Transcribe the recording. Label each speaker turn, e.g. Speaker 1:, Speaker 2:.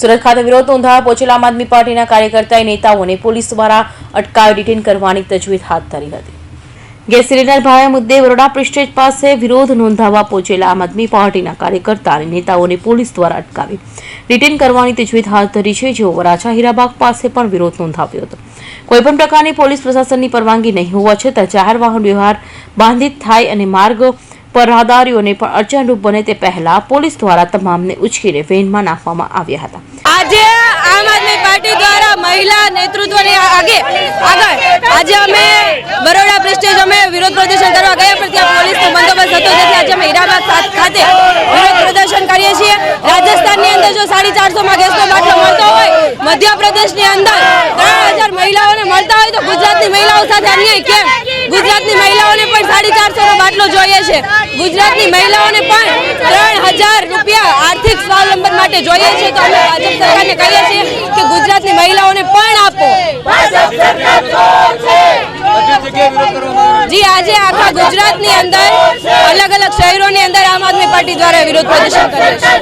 Speaker 1: સુરત ખાતે વિરોધ નોંધાવા પહોંચેલા આમ આદમી પાર્ટીના કાર્યકર્તાએ નેતાઓને પોલીસ દ્વારા અટકાવી ડિટેન કરવાની તજવીજ હાથ ધરી હતી. ગેસ સિલિન્ડર ભાવે મુદ્દે વરોડા પ્રિસ્ટેજ પાસે વિરોધ નોંધાવવા પહોંચેલા આમ આદમી પાર્ટીના કાર્યકર્તા અને નેતાઓને પોલીસ દ્વારા અટકાવી ડિટેન કરવાની તજવીજ હાથ ધરી છે. જેઓ વરાછા હીરાબાગ પાસે પણ વિરોધ નોંધાવ્યો હતો. કોઈપણ પ્રકારની પોલીસ પ્રશાસનની પરવાનગી નહીં હોવા છતાં જાહેર વાહન વ્યવહાર બાંધિત થાય અને માર્ગ પર પણ અડચણરૂપ બને તે પહેલા પોલીસ દ્વારા તમામને ઉચકીને વેનમાં નાખવામાં આવ્યા હતા.
Speaker 2: આજે આમ આદમી પાર્ટી દ્વારા મહિલા નેતૃત્વની આગે આગળ આજે અમે બરોડા પ્રેસ્ટેજ અમે વિરોધ પ્રદર્શન કરવા ગયા પણ ત્યાં પોલીસનો બંદોબસ્ત હતો જેથી આજે અમે હીરાબાદ ખાતે વિરોધ પ્રદર્શન કરીએ છીએ. રાજસ્થાનની અંદર જો સાડી ચારસોમાં ગેસનો બાટલો મળતો હોય, મધ્યપ્રદેશની અંદર ત્રણ હજાર મહિલાઓને મળતા હોય તો ગુજરાતની મહિલાઓ સાથે અન્યાય કેમ? ગુજરાતની મહિલાઓને પણ જોઈએ છે. ગુજરાતની મહિલાઓને પણ ત્રણ હજાર રૂપિયા આર્થિક સ્વાવલંબન માટે જોઈએ છે. તો અમે ભાજપ સરકારને કહીએ છીએ કે ગુજરાતની મહિલાઓને પણ આપો. જી, આજે આખા ગુજરાતની અંદર અલગ અલગ શહેરોની અંદર આમ આદમી પાર્ટી દ્વારા વિરોધ પ્રદર્શન કરે છે.